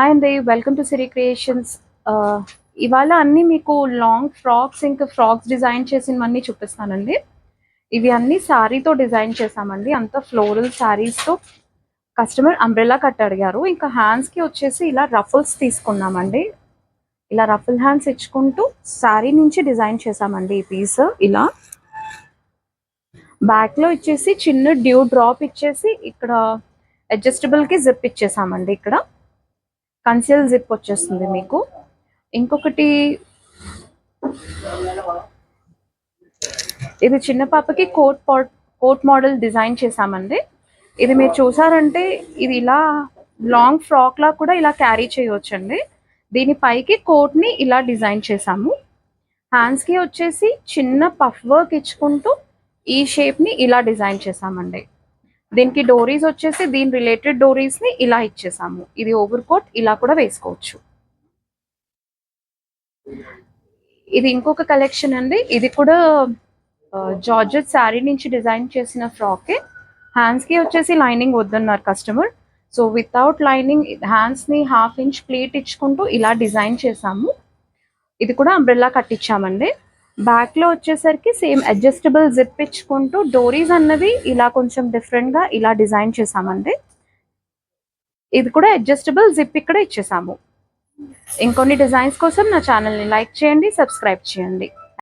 Hi అండి welcome to Siri creations ఇవాళ అన్ని మీకు లాంగ్ ఫ్రాక్స్ ఇంకా ఫ్రాక్స్ డిజైన్ చేసినవన్నీ చూపిస్తానండి. ఇవి అన్ని శారీతో డిజైన్ చేసామండి అంతా ఫ్లోరల్ శారీస్తో కస్టమర్ అంబ్రెలా కట్ అడిగారు. ఇంకా హ్యాండ్స్కి వచ్చేసి ఇలా రఫుల్స్ తీసుకున్నామండి. ఇలా రఫుల్ హ్యాండ్స్ ఇచ్చుకుంటూ శారీ నుంచి డిజైన్ చేసామండి ఈ పీస్ ఇలా బ్యాక్లో ఇచ్చేసి చిన్న డ్యూ డ్రాప్ ఇచ్చేసి ఇక్కడ అడ్జస్టబుల్కి జిప్ ఇచ్చేసామండి ఇక్కడ. కన్సిల్ జిప్ వచ్చేస్తుంది మీకు. ఇంకొకటి ఇది చిన్న పాపకి కోట్ కోట్ మోడల్ డిజైన్ చేశామండి. ఇది మీరు చూసారంటే ఇది ఇలా లాంగ్ ఫ్రాక్ లా కూడా ఇలా క్యారీ చేయవచ్చండి. దీని పైకి కోట్ని ఇలా డిజైన్ చేసాము హ్యాండ్స్కి వచ్చేసి చిన్న పఫ్ వర్క్ ఇచ్చుకుంటూ ఈ షేప్ని ఇలా డిజైన్ చేసామండి దీనికి డోరీస్ వచ్చేసి దీని రిలేటెడ్ డోరీస్ని ఇలా ఇచ్చేసాము. ఇది ఓవర్ కోట్ ఇలా కూడా వేసుకోవచ్చు. ఇది ఇంకొక కలెక్షన్ అండి. ఇది కూడా జార్జెట్ శారీ నుంచి డిజైన్ చేసిన ఫ్రాకే. హ్యాండ్స్కి వచ్చేసి లైనింగ్ వద్దన్నారు కస్టమర్ సో వితౌట్ లైనింగ్ హ్యాండ్స్ని హాఫ్ ఇంచ్ ప్లేట్ ఇచ్చుకుంటూ ఇలా డిజైన్ చేసాము. ఇది కూడా అంబ్రెల్లా కట్టించామండి. బ్యాక్లో వచ్చేసరికి సేమ్ అడ్జస్టబుల్ జిప్ ఇచ్చుకుంటూ డోరీస్ అన్నవి ఇలా కొంచెం డిఫరెంట్గా ఇలా డిజైన్ చేసామండి ఇది కూడా అడ్జస్టబుల్ జిప్ ఇక్కడ ఇచ్చేసాము. ఇంకొన్ని డిజైన్స్ కోసం నా ఛానల్ని లైక్ చేయండి సబ్స్క్రైబ్ చేయండి.